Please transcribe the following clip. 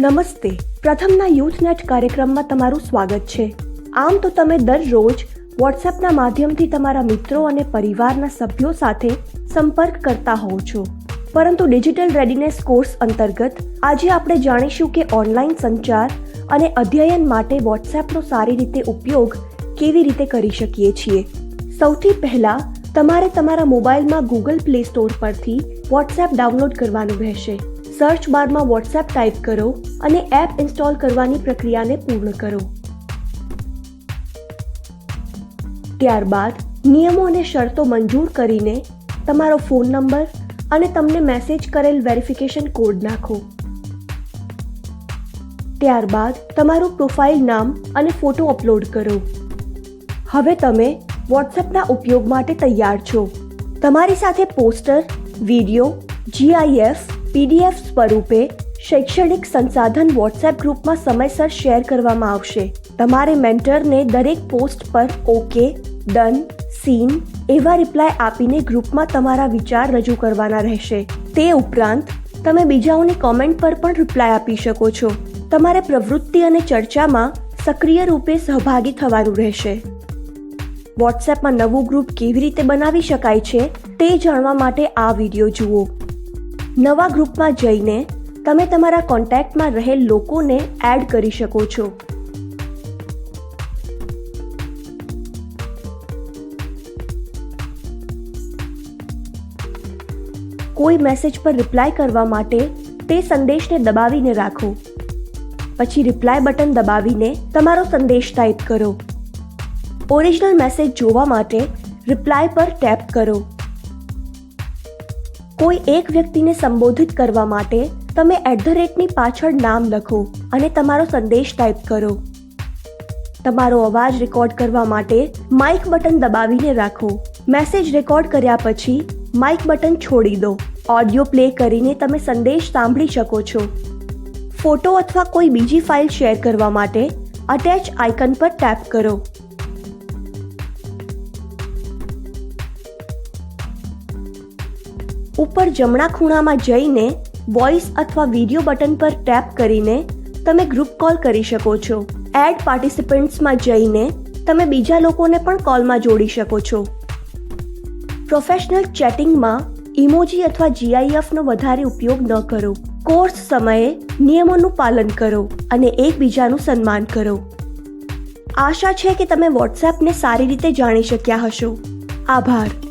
નમસ્તે. પ્રથમના youth net કાર્યક્રમમાં તમારું સ્વાગત છે. આમ તો તમે દરરોજ વોટ્સએપના માધ્યમથી તમારા મિત્રો અને પરિવારના સભ્યો સાથે સંપર્ક કરતા હોવ છો. પરંતુ ડિજિટલ રેડીનેસ કોર્સ અંતર્ગત આજે આપણે જાણીશું કે ઓનલાઈન સંચાર અને અધ્યયન માટે વોટ્સએપનો સારી રીતે ઉપયોગ કેવી રીતે કરી શકીએ છીએ. સૌથી પહેલા તમારે તમારા મોબાઈલમાં ગૂગલ પ્લે સ્ટોર પરથી વોટ્સએપ ડાઉનલોડ કરવાનું રહેશે. સર્ચ બારમાં વોટ્સએપ ટાઈપ કરો અને એપ ઇન્સ્ટોલ કરવાની પ્રક્રિયાને પૂર્ણ કરો. ત્યારબાદ નિયમો અને શરતો મંજૂર કરીને તમારો ફોન નંબર અને તમને મેસેજ કરેલ વેરિફિકેશન કોડ નાખો. ત્યારબાદ તમારું પ્રોફાઇલ નામ અને ફોટો અપલોડ કરો. હવે તમે વોટ્સએપના ઉપયોગ માટે તૈયાર છો. તમારી સાથે પોસ્ટર વીડિયો જીઆઈએફ પીડીએફ સ્વરૂપે શૈક્ષણિક સંસાધન વોટ્સએપ ગ્રુપમાં સમયસર શેર કરવામાં આવશે. તમારે મેન્ટરને દરેક પોસ્ટ પર ઓકે ડન સીન એવા રિપ્લાય આપીને ગ્રુપમાં તમારા વિચાર રજૂ કરવાના રહેશે. તે ઉપરાંત, તમે બીજાઓની કોમેન્ટ પર પણ રિપ્લાય આપી શકો છો. તમારે પ્રવૃત્તિ અને ચર્ચામાં સક્રિય રૂપે સહભાગી થવાનું રહેશે. વોટ્સએપમાં નવું ગ્રુપ કેવી રીતે બનાવી શકાય છે તે જાણવા માટે આ વીડિયો જુઓ. નવા ગ્રુપમાં જઈને તમે તમારા કોન્ટેક્ટમાં રહેલ લોકોને એડ કરી શકો છો. કોઈ મેસેજ પર રિપ્લાય કરવા માટે તે સંદેશને દબાવીને રાખો. પછી રિપ્લાય બટન દબાવીને તમારો સંદેશ ટાઈપ કરો. ઓરિજિનલ મેસેજ જોવા માટે રિપ્લાય પર ટેપ કરો. કોઈ એક વ્યક્તિને સંબોધિત કરવા માટે તમે એટ ધ રેટની પાછળ નામ લખો અને તમારો સંદેશ ટાઈપ કરો. તમારો અવાજ રેકોર્ડ કરવા માટે માઇક બટન દબાવીને રાખો. મેસેજ રેકોર્ડ કર્યા પછી માઇક બટન છોડી દો. ઓડિયો પ્લે કરીને તમે સંદેશ સાંભળી શકો છો. ફોટો અથવા કોઈ બીજી ફાઇલ શેર કરવા માટે અટેચ આઇકન પર ટેપ કરો. ઉપર જમણા ખૂણામાં જઈને વોઇસ અથવા વીડિયો બટન પર ટેપ કરીને તમે ગ્રુપ કોલ કરી શકો છો. એડ પાર્ટિસિપન્ટ્સમાં જઈને તમે બીજા લોકોને પણ કોલમાં જોડી શકો છો. પ્રોફેશનલ ચેટિંગમાં ઇમોજી અથવા જીઆઈએફનો વધારે ઉપયોગ ન કરો. કોર્સ સમયે નિયમોનું પાલન કરો અને એકબીજાનું સન્માન કરો. આશા છે કે તમે વોટ્સએપને સારી રીતે જાણી શક્યા હશો. આભાર.